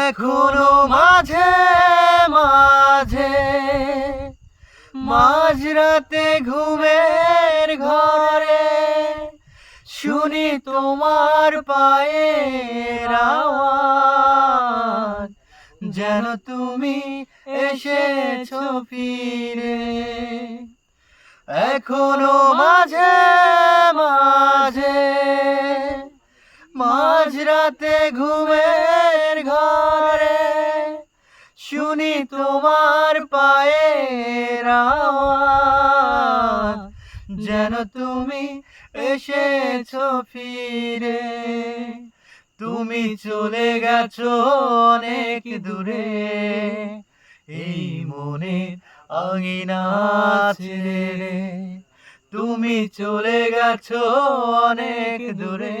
এখনও মাঝে মাঝে, মাঝরাতে ঘুমের ঘরে শুনি তোমার পায়ের আওয়াজ, যেন তুমি এসেছ ফিরে। এখনও মাঝে মাঝরাতে ঘুমের ঘরে শুনি তোমার পায়ের আওয়াজ, যেন তুমি এসেছ ফিরে। তুমি চলে গেছো অনেক দূরে, এই মনে আঙিনা ছেড়ে তুমি চলে গেছো অনেক দূরে।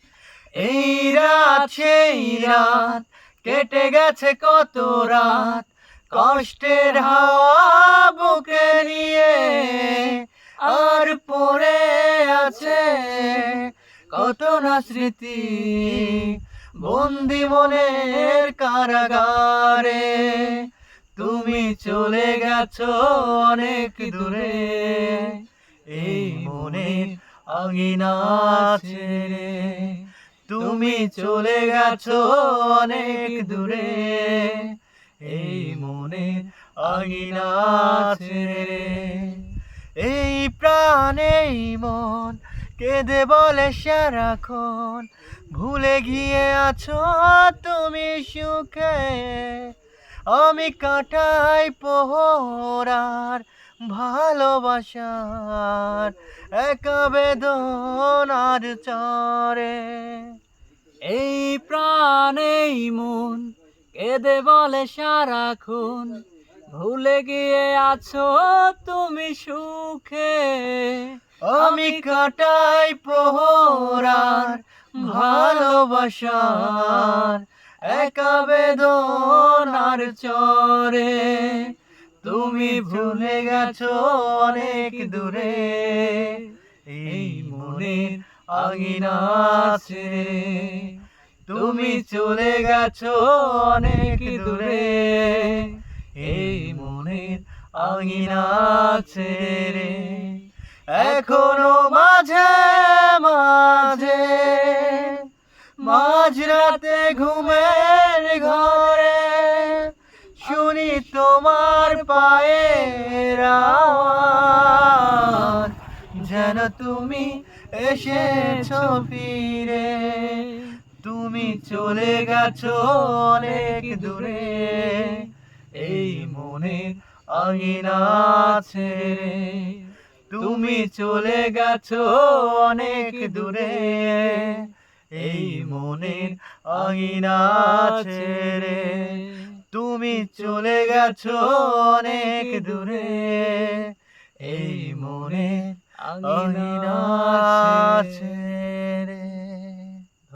এই রাত, সেই রাত, কেটে গেছে কত রাত। কষ্টের হাওয়া বুকে নিয়ে আর পড়ে আছে কত না স্মৃতি। বন্দি মনের কারাগারে তুমি চলে গেছো অনেক দূরে। এই মনের আঙিনা ছেড়ে তুমি চলে গেছো অনেক দূরে। এই মনের আঙিনা ছেড়ে এই প্রাণেই মন কেঁদে বলে সারাক্ষণ। ভুলে গিয়ে আছো তুমি সুখে। আমি কাটাই পোহরার ভালোবাসার। একা বেদনার চরে। এই প্রাণেই মন কেঁদে বলে সারাক্ষণ। ভুলে গিয়ে আছো তুমি সুখে। আমি কাটাই প্রহরার ভালোবাসার। একা বেদনার চরে। তুমি ভুলে গেছো অনেক দূরে। এই মনের আঙিনা ছেড়ে তুমি চলে গেছো অনেক দূরে। এই মনের আঙিনা ছেড়ে এখনও মাঝে মাঝে, মাঝরাতে ঘুমের ঘরে শুনি তোমার পায়ের যেন তুমি এসেছ ফিরে। তুমি চলে গেছো অনেক দূরে। এই মনে আঙিনা ছেড়ে। তুমি চলে গেছো অনেক দূরে। এই মনের আঙিনা ছেড়ে। তুমি চলে গেছো অনেক দূরে। এই মনের আঙিনা ছেড়ে